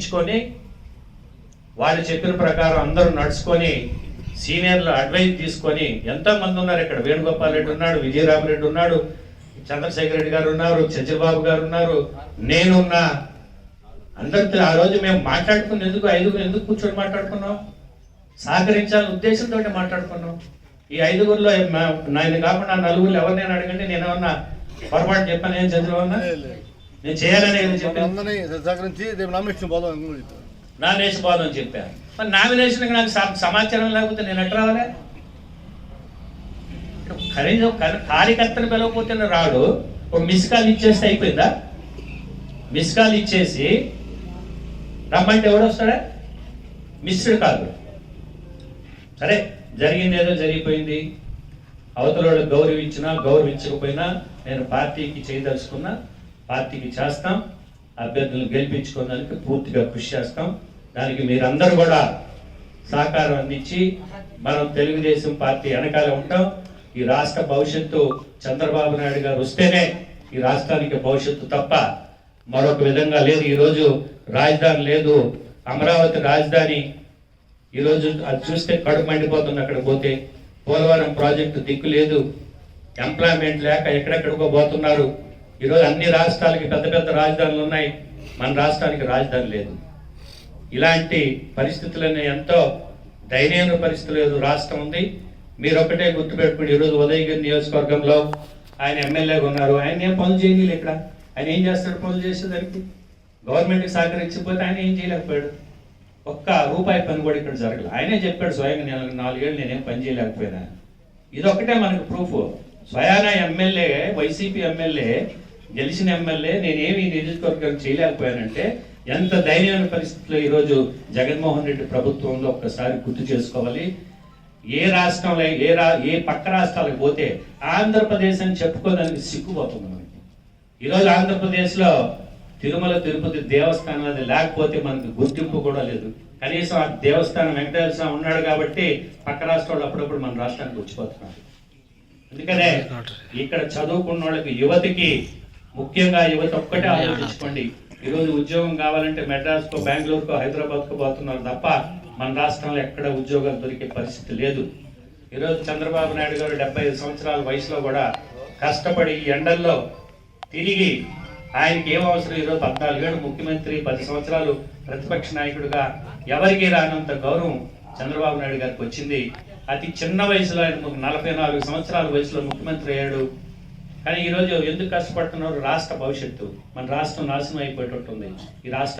తగ్గించుకొని వాళ్ళు చెప్పిన ప్రకారం అందరూ నడుచుకొని సీనియర్లు అడ్వైజ్ తీసుకొని ఎంతో మంది ఉన్నారు ఇక్కడ. వేణుగోపాల్ రెడ్డి ఉన్నాడు విజయరామరెడ్డి ఉన్నాడు చంద్రశేఖర్ రెడ్డి గారు ఉన్నారు చంద్రబాబు గారు ఉన్నారు. నేనున్నా. అందరితో ఆ రోజు మేము మాట్లాడుకున్న ఎందుకు ఐదుగురు ఎందుకు కూర్చొని మాట్లాడుకున్నాం? సహకరించాలని ఉద్దేశంతో మాట్లాడుకున్నాం. ఈ ఐదుగురిలో నేను కాకుండా నలుగురు ఎవరినైనా అడగండి నేను ఏమన్నా పొరపాటు చెప్పాను ఏం చంద్రబాబు నేను చేయాలని చెప్పాను? రేపు నామినేషన్ పోదాం అని. నామినేషన్ పోదని చెప్పాను మరి నామినేషన్ నాకు సమ- సమాచారం లేకపోతే నేను ఎట్లా రావాలి? కనీసం కార్యకర్తను పిలవకపోతే రాడు. ఒక మిస్ కాల్ ఇచ్చేస్తే అయిపోయిందా? మిస్ కాల్ ఇచ్చేసి రమ్మంటే ఎవడు వస్తాడా? Missed call. సరే జరిగింది ఏదో జరిగిపోయింది. అవతల గౌరవించినా గౌరవించకపోయినా నేను పార్టీకి చేయదలుచుకున్నా. పార్టీకి చేస్తాం అభ్యర్థులను గెలిపించుకోవడానికి పూర్తిగా కృషి చేస్తాం. దానికి మీరందరూ కూడా సహకారం అందించి మనం తెలుగుదేశం పార్టీ వెనకాల ఉంటాం. ఈ రాష్ట్ర భవిష్యత్తు చంద్రబాబు నాయుడు గారు వస్తేనే ఈ రాష్ట్రానికి భవిష్యత్తు తప్ప మరొక విధంగా లేదు. ఈరోజు రాజధాని లేదు. అమరావతి రాజధాని ఈరోజు అది చూస్తే కడుపు మండిపోతుంది అక్కడ పోతే. పోలవరం ప్రాజెక్టు దిక్కు లేదు. ఎంప్లాయ్మెంట్ లేక ఎక్కడెక్కడికో పోతున్నారు. ఈరోజు అన్ని రాష్ట్రాలకి పెద్ద పెద్ద రాజధానులు ఉన్నాయి. మన రాష్ట్రానికి రాజధాని లేదు. ఇలాంటి పరిస్థితులనే ఎంతో దయనీయ పరిస్థితులు ఏదో రాష్ట్రం ఉంది. మీరు ఒకటే గుర్తుపెట్టుకుని ఈరోజు ఉదయగిరి నియోజకవర్గంలో ఆయన ఎమ్మెల్యేగా ఉన్నారు. ఆయన ఏం పనులు చేయలేదు ఇక్కడ. ఆయన ఏం చేస్తాడు పనులు చేసేదానికి? గవర్నమెంట్కి సహకరించకపోతే ఆయన ఏం చేయలేకపోయాడు. ఒక్క రూపాయి పని కూడా ఇక్కడ జరగలేదు ఆయనే చెప్పాడు స్వయంగా నేను నాలుగేళ్ళు నేనేం పని చేయలేకపోయినా? ఇది ఒకటే మనకు ప్రూఫ్ స్వయాన ఎమ్మెల్యే వైసీపీ ఎమ్మెల్యే గెలిచిన ఎమ్మెల్యే నేనేమి నియోజకవర్గం చేయలేకపోయానంటే ఎంత దయనీయమైన పరిస్థితిలో ఈరోజు జగన్మోహన్ రెడ్డి ప్రభుత్వంలో ఒక్కసారి గుర్తు చేసుకోవాలి. ఏ రాష్ట్రంలో ఏ రా ఏ పక్క రాష్ట్రాలకు పోతే ఆంధ్రప్రదేశ్ అని చెప్పుకోవడానికి సిగ్గుపోతుంది మనకి. ఈరోజు ఆంధ్రప్రదేశ్లో తిరుమల తిరుపతి దేవస్థానం అది లేకపోతే మనకి గుర్తింపు కూడా లేదు. కనీసం ఆ దేవస్థానం వెంకటేశ్వర స్వామి ఉన్నాడు కాబట్టి పక్క రాష్ట్రాలు అప్పుడప్పుడు మన రాష్ట్రానికి వచ్చిపోతున్నారు. అందుకనే ఇక్కడ చదువుకున్న వాళ్ళకి యువతికి ముఖ్యంగా యువత ఒక్కటే ఆలోచించుకోండి. ఈరోజు ఉద్యోగం కావాలంటే మెడ్రాస్కో బెంగళూరుకో హైదరాబాద్కో పోతున్నారు తప్ప మన రాష్ట్రంలో ఎక్కడ ఉద్యోగాలు దొరికే పరిస్థితి లేదు. ఈరోజు చంద్రబాబు నాయుడు గారు డెబ్బై ఐదు సంవత్సరాల వయసులో కూడా కష్టపడి ఈ ఎండల్లో తిరిగి ఆయనకి ఏం అవసరం? ఈరోజు పద్నాలుగేళ్ళు ముఖ్యమంత్రి పది సంవత్సరాలు ప్రతిపక్ష నాయకుడిగా ఎవరికి రానంత గౌరవం చంద్రబాబు నాయుడు గారికి వచ్చింది. అతి చిన్న వయసులో ఆయన నలభై నాలుగు సంవత్సరాల వయసులో ముఖ్యమంత్రి అయ్యాడు. కానీ ఈరోజు ఎందుకు కష్టపడుతున్నారు? రాష్ట్ర భవిష్యత్తు. మన రాష్ట్రం నాశనం అయిపోయేటట్టుంది. ఈ రాష్ట్ర